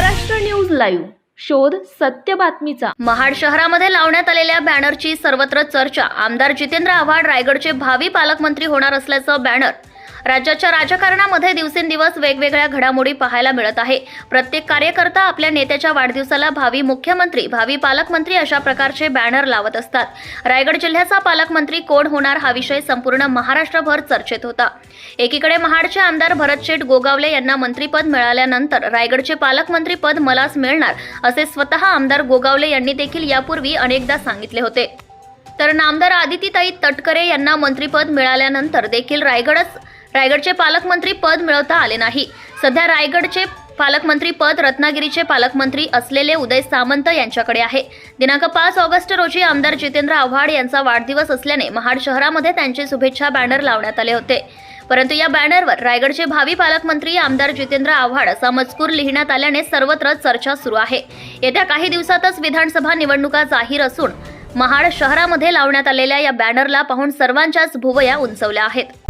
Maharashtra news live. शोध सत्य बातमीचा. महाड शहरामध्ये लावण्यात आलेल्या बॅनरची सर्वत्र चर्चा. आमदार जितेंद्र आव्हाड रायगडचे भावी पालकमंत्री होणार असल्याचं बॅनर. राज्याच्या राजकारणामध्ये दिवसेंदिवस वेगवेगळ्या घडामोडी पाहायला मिळत आहे. प्रत्येक कार्यकर्ता आपल्या नेत्याच्या वाढदिवसाला भावी मुख्यमंत्री भावी पालकमंत्री अशा प्रकारचे बॅनर लावत असतात. रायगड जिल्ह्याचा पालकमंत्री कोण होणार हा विषय संपूर्ण महाराष्ट्रभर चर्चेत होता. एकीकडे महाडचे आमदार भरतशेठ गोगावले यांना मंत्रीपद मिळाल्यानंतर रायगडचे पालकमंत्री पद मलाच मिळणार असे स्वतः आमदार गोगावले यांनी देखील यापूर्वी अनेकदा सांगितले होते. तर नामदार आदितीताई तटकरे यांना मंत्रीपद मिळाल्यानंतर देखील रायगडच रायगडचे पालकमंत्री पद मिळवता आले नाही. सध्या रायगडचे पालकमंत्री पद रत्नागिरीचे पालकमंत्री असलेले उदय सामंत यांच्याकडे आहे. दिनांक पाच ऑगस्ट रोजी आमदार जितेंद्र आव्हाड यांचा वाढदिवस असल्याने महाड शहरामध्ये त्यांचे शुभेच्छा बॅनर लावण्यात आले होते. परंतु या बॅनरवर रायगडचे भावी पालकमंत्री आमदार जितेंद्र आव्हाड असा मजकूर लिहिण्यात आल्याने सर्वत्र चर्चा सुरू आहे. येत्या काही दिवसातच विधानसभा निवडणुका जाहीर असून महाड शहरामध्ये लावण्यात आलेल्या या बॅनरला पाहून सर्वांच्याच भुवया उंचवल्या आहेत.